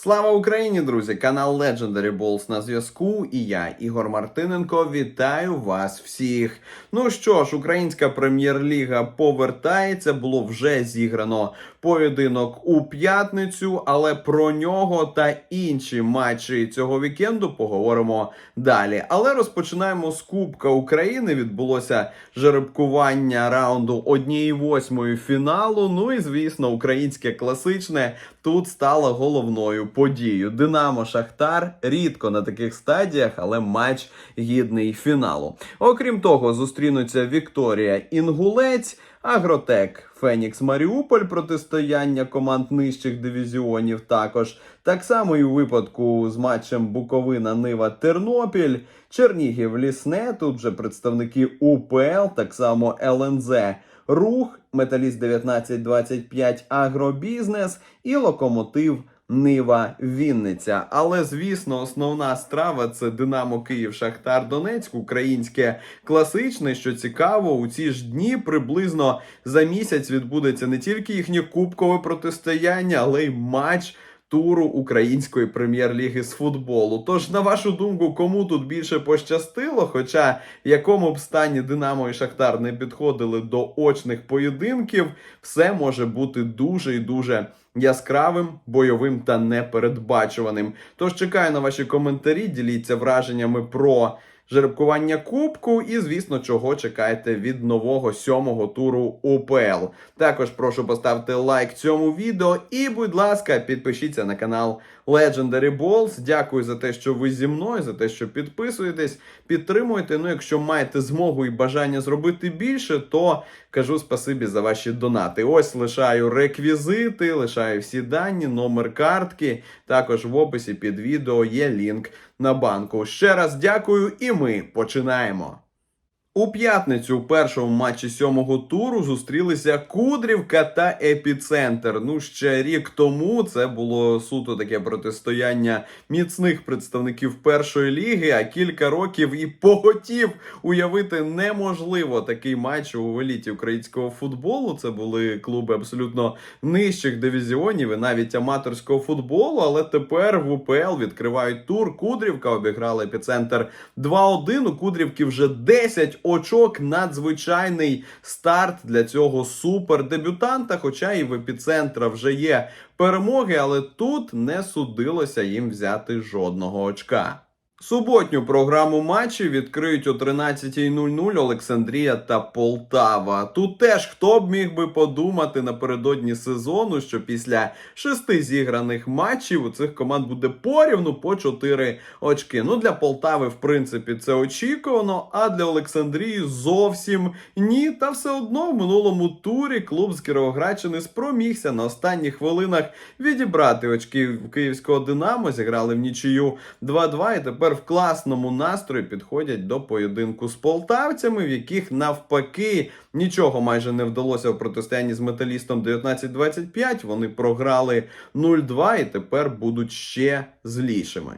Слава Україні, друзі! Канал Legendary Balls на зв'язку. І я, Ігор Мартиненко, вітаю вас всіх. Ну що ж, українська прем'єр-ліга повертається. Було вже зіграно поєдинок у п'ятницю, але про нього та інші матчі цього вікенду поговоримо далі. Але розпочинаємо з Кубка України. Відбулося жеребкування раунду 1-8 фіналу. Ну і звісно, українське класичне тут стало головною подією. Динамо Шахтар рідко на таких стадіях, але матч гідний фіналу. Окрім того, зустрінуться Вікторія Інгулець. Агротек Фенікс Маріуполь протистояння команд нижчих дивізіонів також. Так само і у випадку з матчем Буковина Нива Тернопіль, Чернігів Лісне. Тут вже представники УПЛ, так само ЛНЗ Рух, Металіст 1925 Агробізнес і Локомотив. Нива Вінниця. Але звісно, основна страва це Динамо Київ, Шахтар Донецьк, українське класичне. Що цікаво, у ці ж дні приблизно за місяць відбудеться не тільки їхнє кубкове протистояння, але й матч. Туру української прем'єр-ліги з футболу. Тож, на вашу думку, кому тут більше пощастило? Хоча в якому б стані Динамо і Шахтар не підходили до очних поєдинків, все може бути дуже і дуже яскравим, бойовим та непередбачуваним. Тож чекаю на ваші коментарі, діліться враженнями про жеребкування кубку, і, звісно, чого чекаєте від нового сьомого туру УПЛ. Також прошу поставити лайк цьому відео і, будь ласка, підпишіться на канал Legendary Balls. Дякую за те, що ви зі мною, за те, що підписуєтесь, підтримуєте. Ну, якщо маєте змогу і бажання зробити більше, то кажу спасибі за ваші донати. Ось лишаю реквізити, лишаю всі дані, номер картки. Також в описі під відео є лінк на банку. Ще раз дякую, і ми починаємо. У п'ятницю у першому матчі сьомого туру зустрілися Кудрівка та Епіцентр. Ну ще рік тому це було суто таке протистояння міцних представників першої ліги. А кілька років і поготів уявити неможливо такий матч у еліті українського футболу. Це були клуби абсолютно нижчих дивізіонів і навіть аматорського футболу. Але тепер в УПЛ відкривають тур. Кудрівка обіграла епіцентр 2-1. У Кудрівки вже 10 очок. Надзвичайний старт для цього супердебютанта. Хоча і в епіцентра вже є перемоги, але тут не судилося їм взяти жодного очка. Суботню програму матчів відкриють о 13.00 Олександрія та Полтава. Тут теж хто б міг би подумати напередодні сезону, що після шести зіграних матчів у цих команд буде порівну по 4 очки. Ну для Полтави, в принципі, це очікувано, а для Олександрії зовсім ні. Та все одно в минулому турі клуб з Кіровоградщини спромігся на останніх хвилинах відібрати очки в київського Динамо. Зіграли в нічию 2-2 і тепер в класному настрої підходять до поєдинку з полтавцями, в яких навпаки нічого майже не вдалося в протистоянні з металістом 19-25. Вони програли 0-2 і тепер будуть ще злішими.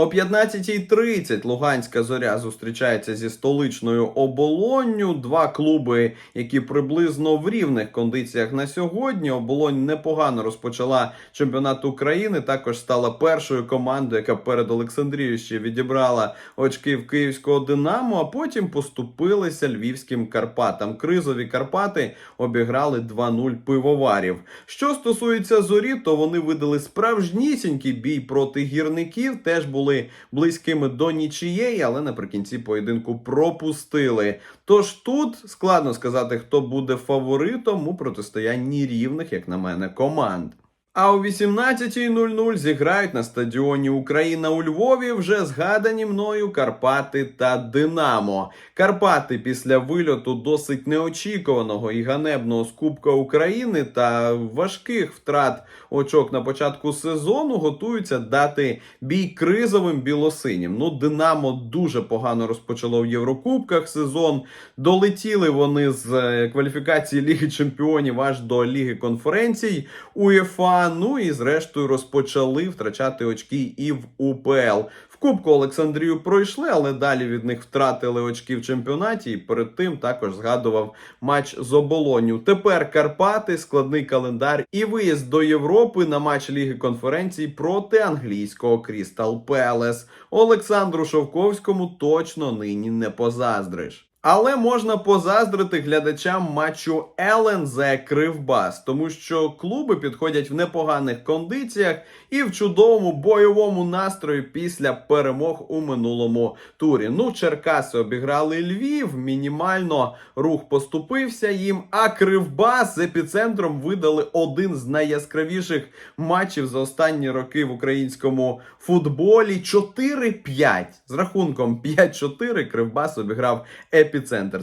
О 15.30 Луганська зоря зустрічається зі столичною оболонню. Два клуби, які приблизно в рівних кондиціях на сьогодні. Оболонь непогано розпочала чемпіонат України. Також стала першою командою, яка перед Олександрією ще відібрала очки в київського Динамо. А потім поступилися львівським Карпатам. Кризові Карпати обіграли 2-0 пивоварів. Що стосується зорі, то вони видали справжнісінький бій проти гірників. Теж були близькими до нічієї, але наприкінці поєдинку пропустили. Тож тут складно сказати, хто буде фаворитом у протистоянні рівних, як на мене, команд. А о 18.00 зіграють на стадіоні Україна у Львові вже згадані мною Карпати та Динамо. Карпати після вильоту досить неочікуваного і ганебного з України та важких втрат очок на початку сезону готуються дати бій кризовим білосинім. Ну, Динамо дуже погано розпочало в Єврокубках сезон. Долетіли вони з е, кваліфікації Ліги Чемпіонів аж до Ліги конференцій УЄФА. УЄФА. Ну і зрештою розпочали втрачати очки і в УПЛ. В Кубку Олександрію пройшли, але далі від них втратили очки в чемпіонаті. І перед тим також згадував матч з оболоню. Тепер Карпати, складний календар і виїзд до Європи на матч Ліги конференцій проти англійського Крістал Пелес. Олександру Шовковському точно нині не позаздриш. Але можна позаздрити глядачам матчу ЛНЗ Кривбас, тому що клуби підходять в непоганих кондиціях і в чудовому бойовому настрої після перемог у минулому турі. Ну, Черкаси обіграли Львів, мінімально рух поступився їм. А Кривбас з епіцентром видали один з найяскравіших матчів за останні роки в українському футболі. 4-5. з рахунком 5-4 Кривбас обіграв епіцентр.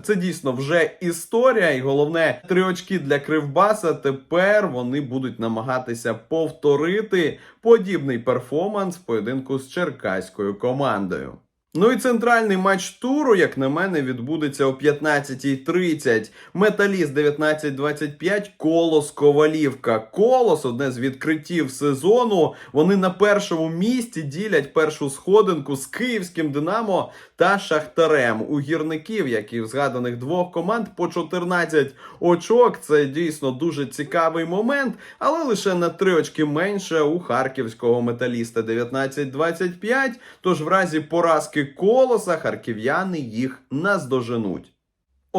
Це дійсно вже історія, і головне три очки для Кривбаса. Тепер вони будуть намагатися повторити подібний перформанс в поєдинку з черкаською командою. Ну і центральний матч туру, як на мене, відбудеться о 15.30. Металіст 19.25, Колос Ковалівка. Колос одне з відкриттів сезону. Вони на першому місці ділять першу сходинку з київським Динамо та Шахтарем. У гірників, як і в згаданих двох команд, по 14 очок. Це дійсно дуже цікавий момент, але лише на 3 очки менше у харківського металіста 19-25. Тож в разі поразки колоса харків'яни їх наздоженуть.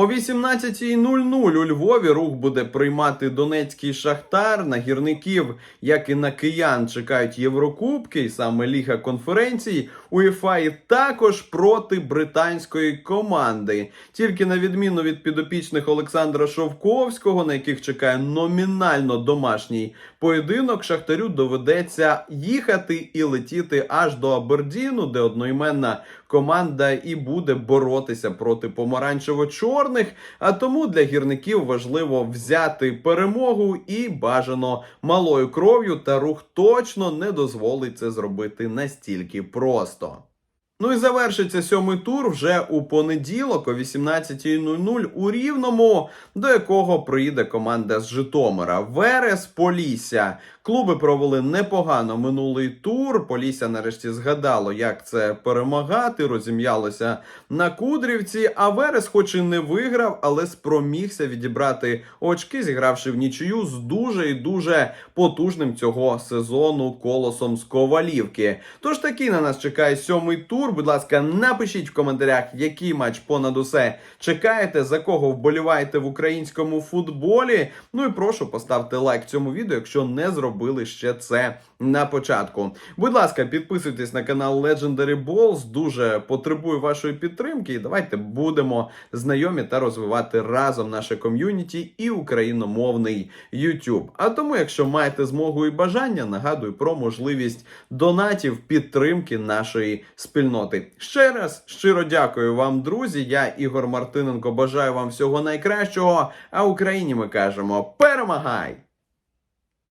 О 18.00 у Львові рух буде приймати Донецький Шахтар. На гірників, як і на киян, чекають Єврокубки, і саме Ліга конференцій. УЄФА і також проти британської команди. Тільки на відміну від підопічних Олександра Шовковського, на яких чекає номінально домашній поєдинок, Шахтарю доведеться їхати і летіти аж до Абердіну, де одноіменна команда і буде боротися проти помаранчево-чорних. А тому для гірників важливо взяти перемогу і бажано малою кров'ю. Та рух точно не дозволить це зробити настільки просто. Ну і завершиться сьомий тур вже у понеділок о 18.00 у Рівному, до якого приїде команда з Житомира. Верес Полісся. Клуби провели непогано минулий тур. Полісся нарешті згадало, як це перемагати, розім'ялося на Кудрівці. А Верес, хоч і не виграв, але спромігся відібрати очки, зігравши в нічию з дуже і дуже потужним цього сезону колосом з Ковалівки. Тож такий на нас чекає сьомий тур. Будь ласка, напишіть в коментарях, який матч понад усе чекаєте, за кого вболіваєте в українському футболі. Ну і прошу поставте лайк цьому відео, якщо не зробили ще це на початку. Будь ласка, підписуйтесь на канал Legendary Balls. Дуже потребую вашої підтримки. І давайте будемо знайомі та розвивати разом наше ком'юніті і україномовний YouTube. А тому, якщо маєте змогу і бажання, нагадую про можливість донатів підтримки нашої спільноти. Ще раз щиро дякую вам, друзі. Я Ігор Мартиненко. Бажаю вам всього найкращого. А Україні ми кажемо: перемагай!